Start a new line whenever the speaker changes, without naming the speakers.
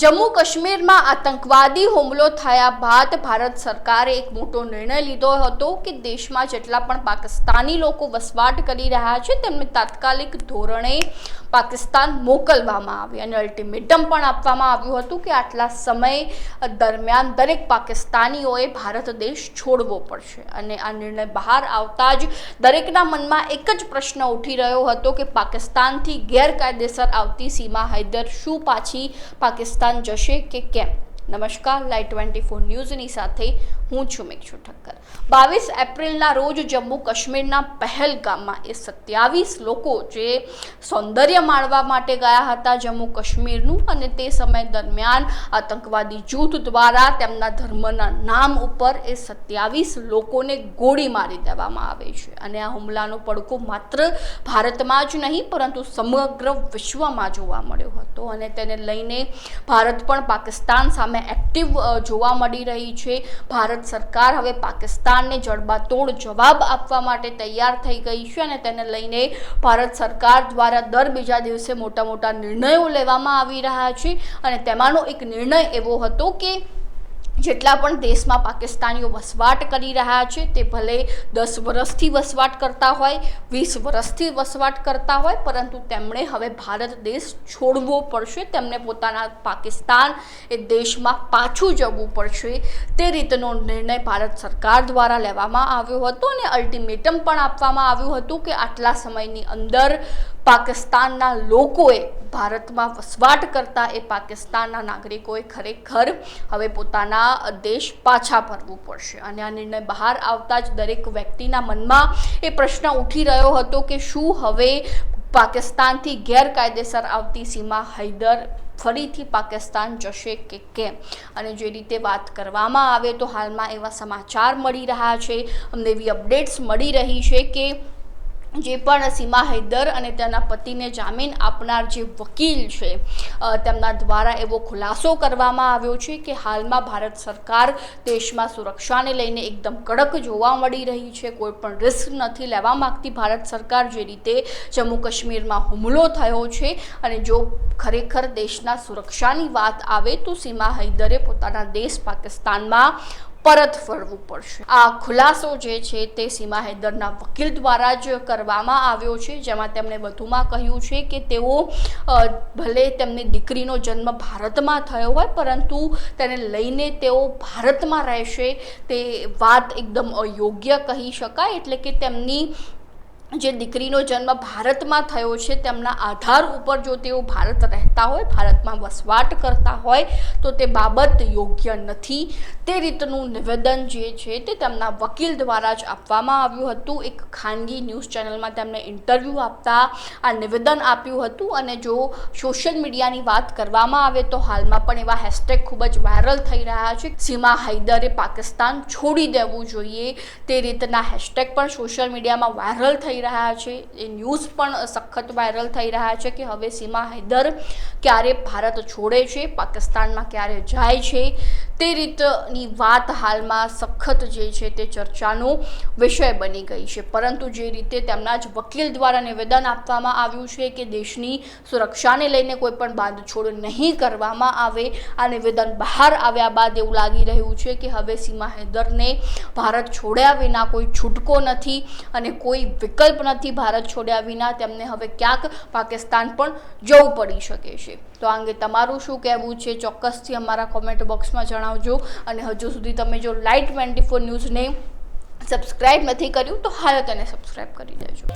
જમ્મુ કાશ્મીરમાં આતંકવાદી હુમલો થયા બાદ ભારત સરકારે એક મોટો નિર્ણય લીધો હતો કે દેશમાં જેટલા પણ પાકિસ્તાની લોકો વસવાટ કરી રહ્યા છે, તેમને તાત્કાલિક ધોરણે પાકિસ્તાન મોકલવામાં આવે અને અલ્ટિમેટમ પણ આપવામાં આવ્યું હતું કે આટલા સમય દરમિયાન દરેક પાકિસ્તાનીઓએ ભારત દેશ છોડવો પડશે. અને આ નિર્ણય બહાર આવતા જ દરેકના મનમાં એક જ પ્રશ્ન ઉઠી રહ્યો હતો કે પાકિસ્તાનથી ગેરકાયદેસર આવતી સીમા હૈદર શું પાછી પાકિસ્તાન જશે કે કેમ? નમસ્કાર લાઈવ ટ્વેન્ટી ફોર ન્યૂઝની સાથે હું છું મેક્ષુ ઠક્કર. બાવીસ એપ્રિલના રોજ જમ્મુ કાશ્મીરના પહેલગામમાં એ સત્યાવીસ લોકો જે સૌંદર્ય માણવા માટે ગયા હતા જમ્મુ કાશ્મીરનું અને તે સમય દરમિયાન આતંકવાદી જૂથ દ્વારા તેમના ધર્મના નામ ઉપર એ સત્યાવીસ લોકોને ગોળી મારી દેવામાં આવે છે. અને આ હુમલાનો પડકો માત્ર ભારતમાં જ નહીં, પરંતુ સમગ્ર વિશ્વમાં જોવા મળ્યો હતો. અને તેને લઈને ભારત પણ પાકિસ્તાન સામે એક્ટિવ જોવા મળી રહી છે. ભારત સરકાર હવે પાકિસ્તાનને જડબાતોડ જવાબ આપવા માટે તૈયાર થઈ ગઈ છે અને તેને લઈને ભારત સરકાર દ્વારા દર બીજા દિવસે મોટા મોટા નિર્ણયો લેવામાં આવી રહ્યા છે. અને તેમાંનો એક નિર્ણય એવો હતો કે જેટલા પણ દેશમાં પાકિસ્તાનીઓ વસવાટ કરી રહ્યા છે, તે ભલે દસ વર્ષથી વસવાટ કરતા હોય, વીસ વર્ષથી વસવાટ કરતા હોય, પરંતુ તેમણે હવે ભારત દેશ છોડવો પડશે. તેમને પોતાના પાકિસ્તાન એ દેશમાં પાછું જવું પડશે. તે રીતનો નિર્ણય ભારત સરકાર દ્વારા લેવામાં આવ્યો હતો અને અલ્ટિમેટમ પણ આપવામાં આવ્યું હતું કે આટલા સમયની અંદર પાકિસ્તાનના લોકોએ ભારતમાં વસવાટ કરતા એ પાકિસ્તાનના નાગરિકોએ ખરેખર હવે પોતાના દેશ પાછા ફરવું પડશે. અને આ નિર્ણય બહાર આવતા જ દરેક વ્યક્તિના મનમાં એ પ્રશ્ન ઉઠી રહ્યો હતો કે શું હવે પાકિસ્તાનથી ગેરકાયદેસર આવતી સીમા હૈદર ફરીથી પાકિસ્તાન જશે કે કેમ? અને જે રીતે વાત કરવામાં આવે તો હાલમાં એવા સમાચાર મળી રહ્યા છે. અમને એવી અપડેટ્સ મળી રહી છે કે જે પણ સીમા હૈદર અને તેના પતિને જામીન આપનાર જે વકીલ છે તેમના દ્વારા એવો ખુલાસો કરવામાં આવ્યો છે કે હાલમાં ભારત સરકાર દેશમાં સુરક્ષાને લઈને એકદમ કડક જોવા મળી રહી છે. કોઈ પણ રિસ્ક નથી લેવા માંગતી ભારત સરકાર જે રીતે જમ્મુ કાશ્મીરમાં હુમલો થયો છે અને જો ખરેખર દેશના સુરક્ષાની વાત આવે તો સીમા હૈદરે પોતાના દેશ પાકિસ્તાનમાં પરત ફરવું પડશે. આ ખુલાસો જે છે તે સીમા હૈદરના વકીલ દ્વારા જ કરવામાં આવ્યો છે, જેમાં તેમણે વધુમાં કહ્યું છે કે તેઓ ભલે તેમની દીકરીનો જન્મ ભારતમાં થયો હોય, પરંતુ તેને લઈને તેઓ ભારતમાં રહેશે તે વાત એકદમ અયોગ્ય કહી શકાય, એટલે કે તેમની જે દીકરીનો જન્મ ભારતમાં થયો છે, તેમના આધાર ઉપર જો તેઓ ભારત રહેતા હોય, ભારતમાં વસવાટ કરતા હોય, તો તે બાબત યોગ્ય નથી. તે રીતનું નિવેદન જે છે, તે તેમના વકીલ દ્વારા જ આપવામાં આવ્યું હતું. એક ખાનગી ન્યૂઝ ચેનલમાં તેમણે ઇન્ટરવ્યૂ આપતા આ નિવેદન આપ્યું હતું અને જો સોશિયલ મીડિયાની વાત કરવામાં આવે તો હાલમાં પણ એવા હેશટેગ ખૂબ જ વાયરલ થઈ રહ્યા છે. સીમા હૈદરે પાકિસ્તાન છોડી દેવું જોઈએ. તે રીતના હેશટેગ પણ સોશિયલ મીડિયામાં વાયરલ થઈ રહ્યા છે. એ ન્યૂઝ પણ સખત વાયરલ થઈ રહ્યા છે કે હવે સીમા હૈદર ક્યારે ભારત છોડે છે, પાકિસ્તાનમાં ક્યારે જાય છે તે રીતની વાત હાલમાં સખત જે છે તે ચર્ચાનો વિષય બની ગઈ છે. પરંતુ જે રીતે તેમના જ વકીલ દ્વારા નિવેદન આપવામાં આવ્યું છે કે દેશની સુરક્ષાને લઈને કોઈ પણ બાંધછોડ નહીં કરવામાં આવે, આ નિવેદન બહાર આવ્યા બાદ એવું લાગી રહ્યું છે કે હવે સીમા હૈદરને ભારત છોડ્યા વિના કોઈ છૂટકો નથી અને કોઈ વિકલ્પ નથી ભારત છોડ્યા વિના તેમને હવે ક્યાંક પાકિસ્તાન પણ જવું પડી શકે છે. તો આ અંગે તમારું શું કહેવું છે? ચોક્કસથી અમારા કોમેન્ટ બોક્સમાં જણાવજો. અને હજુ સુધી તમે જો લાઈટ ટ્વેન્ટી ફોર ન્યૂઝને સબસ્ક્રાઈબ નથી કર્યું, તો હાલ તેને સબસ્ક્રાઈબ કરી દેજો.